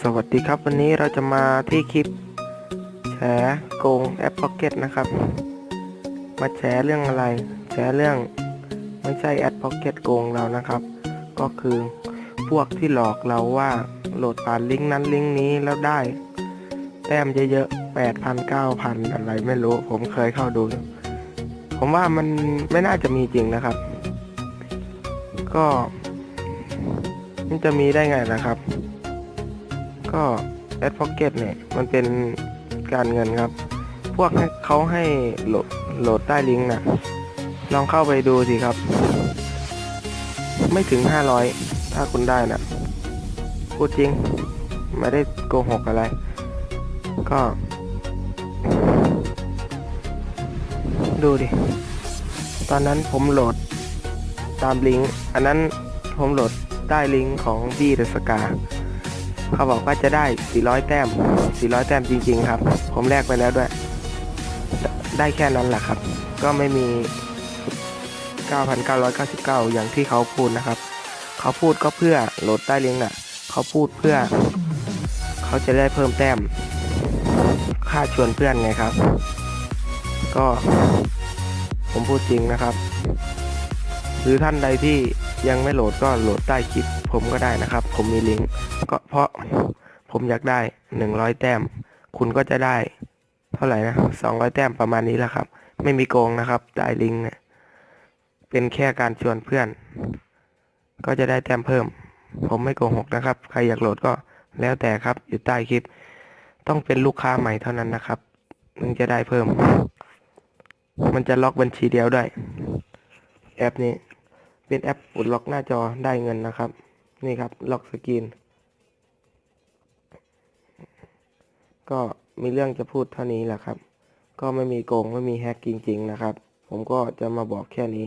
สวัสดีครับวันนี้เราจะมาที่คลิปแฉโกงแอป Pocket นะครับ มาแฉเรื่องอะไรแฉเรื่องไม่ใช่แอป Pocket โกงเรานะครับ ก็คือพวกที่หลอกเราว่าโหลดผ่านลิงก์นั้นลิงก์นี้แล้วได้ แต้มเยอะๆแปดพันเก้าพันอะไรไม่รู้ผมเคยเข้าดู ผมว่ามันไม่น่าจะมีจริงนะครับ ก็มันจะมีได้ไงนะครับ ก็แอดพ็อกเก็ตเนี่ย มันเป็นการเงินครับ พวกให้เขาให้โหลดโหลดใต้ลิงก์นะลองเข้าไปดูสิครับ ไม่ถึง 500 ถ้าคุณได้นะพูดจริง ไม่ได้โกหกอะไร ก็ ดูดิ ตอนนั้นผมโหลดตามลิงก์ อันนั้นผมโหลดได้ลิงก์ของบีเดสกา เขาบอกว่าจะได้ 400 แต้ม 400 แต้มจริง ๆ ครับ ผมแลกไปแล้วด้วย ได้แค่นั้นแหละครับ ก็ไม่มี 9,999 อย่างที่เขาพูดนะครับ เขาพูดก็เพื่อโหลดใต้ลิงก์น่ะ เขาพูดเพื่อ เขาจะได้เพิ่มแต้ม ค่าชวนเพื่อนไงครับ ก็ ผมพูดจริงนะครับ หรือท่านใดที่ ยังไม่โหลดก็โหลดใต้คลิปผมก็ได้นะครับ ผมมีลิงก์ก็เพราะผมอยากได้ 100 แต้ม คุณก็จะได้ เท่าไหร่นะ 200 แต้มประมาณนี้แหละครับ ไม่มีโกงนะครับใต้ลิงก์เนี่ยเป็นแค่การชวนเพื่อน ก็จะได้แต้มเพิ่ม ผมไม่โกหกนะครับ ใครอยากโหลดก็แล้วแต่ครับ อยู่ใต้คลิป ต้องเป็นลูกค้าใหม่เท่านั้นนะครับถึงจะได้เพิ่ม มันจะล็อกบัญชีเดียวได้ แอปนี้ เป็นแอปปลดล็อกหน้าจอได้เงินนะครับ นี่ครับ ล็อกสกรีน ก็มีเรื่องจะพูดเท่านี้แหละครับ ก็ไม่มีโกงไม่มีแฮกจริง ๆ นะครับ ผมก็จะมาบอกแค่นี้